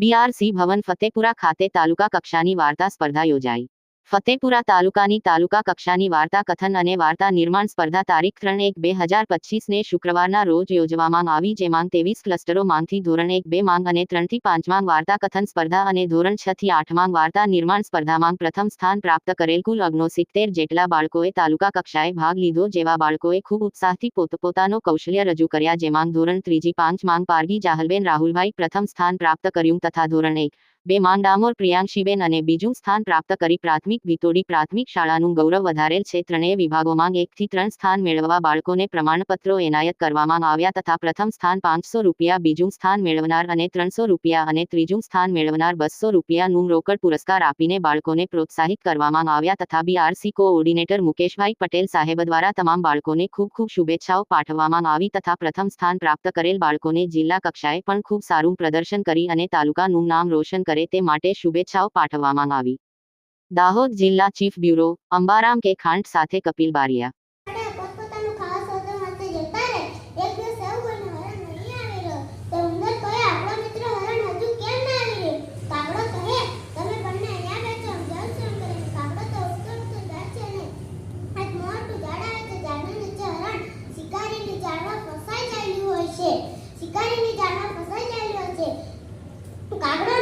BRC ભવન ફતેપુરા ખાતે તાલુકા કક્ષાની વાર્તા સ્પર્ધા યોજાઈ. ફતેપુરા તાલુકાની તાલુકા કક્ષાની વાર્તા કથન અને વાર્તા નિર્માણ સ્પર્ધા તારીખ ત્રણ એક બે હજાર પચીસને શુક્રવારના રોજ યોજવામાં આવી, જેમાં ત્રેવીસ ક્લસ્ટરો માંગથી ધોરણ એક બે માંગ અને ત્રણથી પાંચ માંગ વાર્તા કથન સ્પર્ધા અને ધોરણ છ થી આઠ વાર્તા નિર્માણ સ્પર્ધામાં પ્રથમ સ્થાન પ્રાપ્ત કરેલ કુલ ઓગણસિત્તેર જેટલા બાળકોએ તાલુકા કક્ષાએ ભાગ લીધો, જેવા બાળકોએ ખૂબ ઉત્સાહથી પોતપોતાનો કૌશલ્ય રજૂ કર્યા, જેમાં ધોરણ ત્રીજી પાંચ માંગ પારગી જાહલબેન રાહુલભાઈ પ્રથમ સ્થાન પ્રાપ્ત કર્યું તથા ધોરણ એક બે માન ડામોર પ્રિયાંશીબેન અને બીજું સ્થાન પ્રાપ્ત કરી પ્રાથમિક વિતોડી પ્રાથમિક શાળાનું ગૌરવ વધારેલ છે. ત્રણેય વિભાગોમાં એકથી ત્રણ સ્થાન મેળવવા બાળકોને પ્રમાણપત્રો એનાયત કરવામાં આવ્યા તથા પ્રથમ સ્થાન પાંચસો રૂપિયા, બીજું સ્થાન મેળવનાર અને ત્રણસો રૂપિયા અને ત્રીજું સ્થાન મેળવનાર બસો રૂપિયાનું રોકડ પુરસ્કાર આપીને બાળકોને પ્રોત્સાહિત કરવામાં આવ્યા તથા બીઆરસી કોઓર્ડિનેટર મુકેશભાઈ પટેલ સાહેબ દ્વારા તમામ બાળકોને ખૂબ ખૂબ શુભેચ્છાઓ પાઠવવામાં આવી તથા પ્રથમ સ્થાન પ્રાપ્ત કરેલ બાળકોને જિલ્લા કક્ષાએ પણ ખૂબ સારું પ્રદર્શન કરી અને તાલુકાનું નામ રોશન કરે કરે તે માટે શુભેચ્છાઓ પાઠવવામાં આવી. દાહોદ જિલ્લા ચીફ બ્યુરો, અંબારામ કે ખાંડ સાથે કપિલ બારિયા. શિકારીની જાળમાં ફસાઈ ગયેલો છે. કાગડો